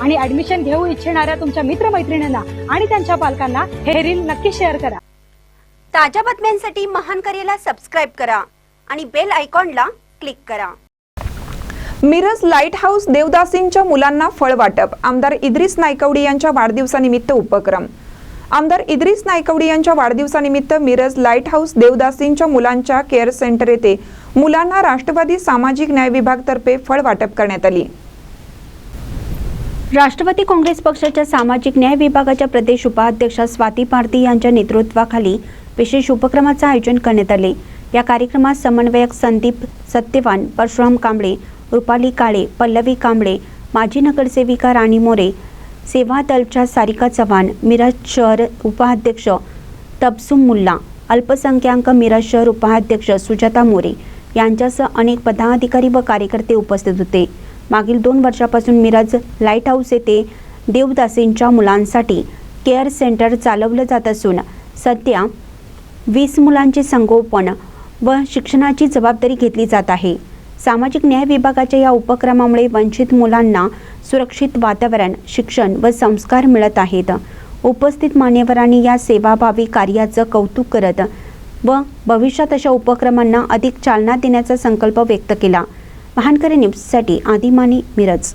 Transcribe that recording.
आणि ऍडमिशन घेऊ इच्छिणाऱ्या तुमच्या मित्रमैत्रिणींना आणि त्यांच्या पालकांना हे रील नक्की शेअर करा. ताज्या बातम्यांसाठी महान करेला सबस्क्राईब करा आणि बेल आयकॉनला क्लिक करा. मिरज लाइट हाऊस देवदासींच्या मुलांना फळ वाटप आमदार इद्रिस नायकवडी यांच्या वाढदिवसानिमित्त उपक्रम. आमदार इद्रिस नायकवडी यांच्या वाढदिवसानिमित्त मिरज लाइट हाऊस देवदासींच्या मुलांच्या केअर सेंटर येथे मुलांना राष्ट्रवादी सामाजिक न्याय विभागतर्फे फळ वाटप करण्यात आली. राष्ट्रवादी काँग्रेस पक्षाच्या सामाजिक न्याय विभागाच्या प्रदेश उपाध्यक्षा स्वाती भारती यांच्या नेतृत्वाखाली विशेष उपक्रमाचं आयोजन करण्यात आले. या कार्यक्रमात समन्वयक संदीप सत्यवान परशुराम कांबळे रुपाली काळे पल्लवी कांबळे माजी नगरसेविका राणी मोरे सेवा दलच्या सारिका चव्हाण मिरज शहर उपाध्यक्ष तबसुम मुल्ला अल्पसंख्याक मिरज शहर उपाध्यक्ष सुजाता मोरे यांच्यासह अनेक पदाधिकारी व कार्यकर्ते उपस्थित होते. मागील दोन वर्षापासून मिरज लाइट हाऊस येथे देवदासींच्या मुलांसाठी केअर सेंटर चालवलं जात असून सध्या वीस मुलांचे संगोपन व शिक्षणाची जबाबदारी घेतली जात आहे. सामाजिक न्याय विभागाच्या या उपक्रमामुळे वंचित मुलांना सुरक्षित वातावरण शिक्षण व संस्कार मिळत आहेत. उपस्थित मान्यवरांनी या सेवाभावी कार्याचं कौतुक करत व भविष्यात अशा उपक्रमांना अधिक चालना देण्याचा संकल्प व्यक्त केला. महानकरी न्यूजसाठी आदिमानी मिरज.